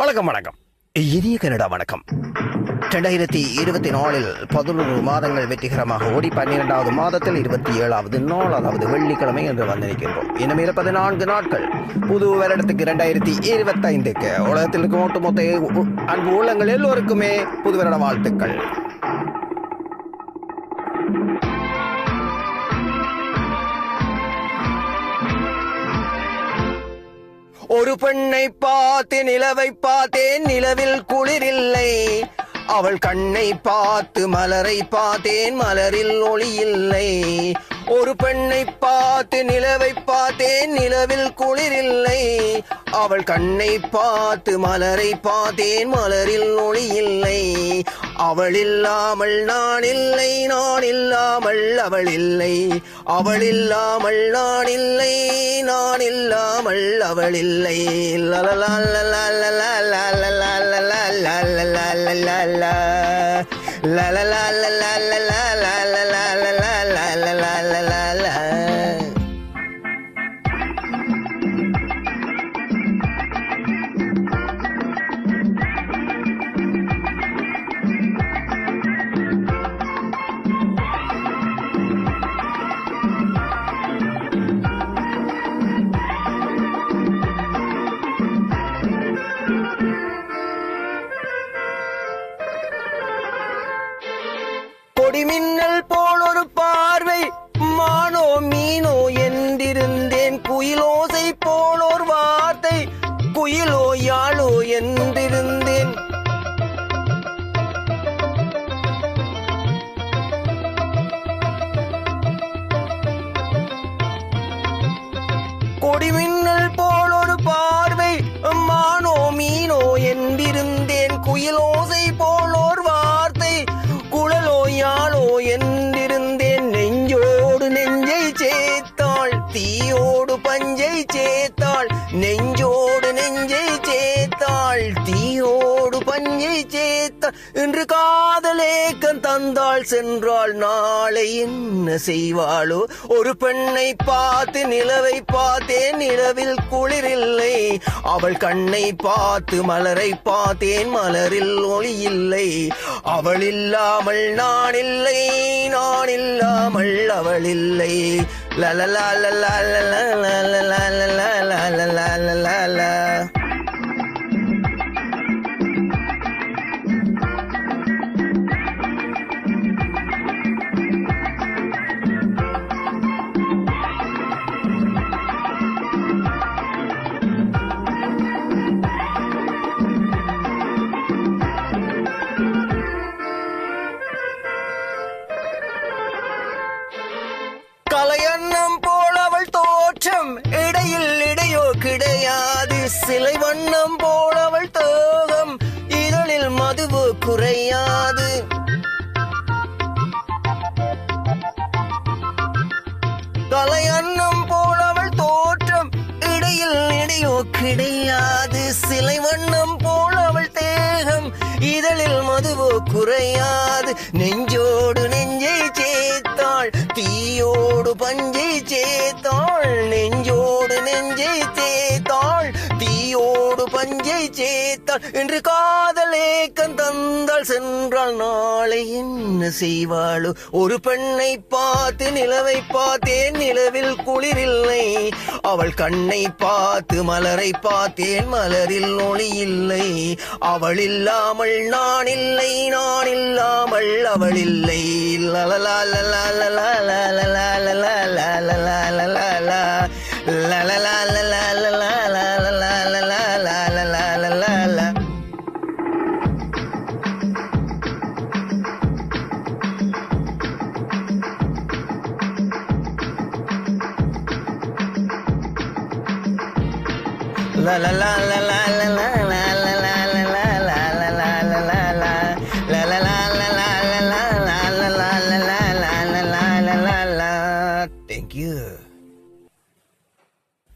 வணக்கம் வணக்கம். இனிய கனடா வணக்கம். ரெண்டாயிரத்தி இருபத்தி நாலில் பதினொன்று மாதங்கள் வெற்றிகரமாக ஓடி பன்னிரெண்டாவது மாதத்தில் இருபத்தி ஏழாவது நாள் அதாவது வெள்ளிக்கிழமை என்று வந்திருக்கின்றோம். இனிமேல் பதினான்கு நாட்கள். புது வருடத்துக்கு இரண்டாயிரத்தி இருபத்தைந்துக்கு உலகத்தில் இருக்கும் ஒட்டுமொத்த அன்பு உள்ளங்கள் எல்லோருக்குமே புது வருட வாழ்த்துக்கள். ஒரு பெண்ணை பார்த்து நிலவை பார்த்தேன் நிலவில் குளிரில்லை. அவள் கண்ணை பார்த்து மலரை பார்த்தேன் மலரில் ஒளி இல்லை. ஒரு பெண்ணை பார்த்து நிலவை பார்த்தேன் நிலவில் குளிரில்லை. அவள் கண்ணை பார்த்து மலரை பார்த்தேன் மலரில் ஒளி இல்லை. அவள் இல்லாமல் நான் இல்லை நான் இல்லாமல் அவள் இல்லை அவள் இல்லாமல் நான் இல்லை நான் இல்லாமல் அவள் இல்லை லலலா லலா லலா லலா லலா லலா லலா லலா லலலா லலா லலா லலா லலா லலா லலா மீனோ என்றிருந்தேன். குயிலோசை போலோர் வார்த்தை குயிலோ யாழோ என்றிருந்தேன். கொடிவின் சேர்த்தாள் நெஞ்சோடு நெஞ்சை சேர்த்தாள் தீயோடு பஞ்சை இன்று காதலேக்கன் தந்தாள் சென்றாள் நாளை என்ன செய்வாளோ ஒரு பெண்ணை பார்த்து நிலவை பார்த்தேன் நிலவில் குளிரில்லை அவள் கண்ணை பார்த்து மலரை பார்த்தேன் மலரில் ஒளி இல்லை அவள் இல்லாமல் நான் இல்லை நான் இல்லாமல் அவள் இல்லை லலலா லலா லலா லலா லலா லலா லலா லலா கலையன்னம் இலை வண்ணம் போல் அவள் தோகம். இதழில் மதுவு குறையாது. கலை அன்னம் போல் அவள் தோற்றம். இடையில் இடையோ கிடையாது. சிலை வண்ணம் போல் அவள் தேகம். இதழில் மதுவோ குறையாது. நெஞ்சோடு நெஞ்சை சேர்த்தாள். தீயோடு பஞ்சை சேர்த்தாள். சேர்த்தாள் என்று காதலேக்கன் தந்தாள் சென்றாள் நாளை என்ன செய்வாளோ? ஒரு பெண்ணை பார்த்து நிலவை பார்த்தேன் நிலவில் குளிரில்லை. அவள் கண்ணை பார்த்து மலரை பார்த்தேன் மலரில் ஒளி இல்லை. அவள் இல்லாமல் நான் இல்லை நான் இல்லாமல் அவள் இல்லை. லலலா லலா லலா La la la la la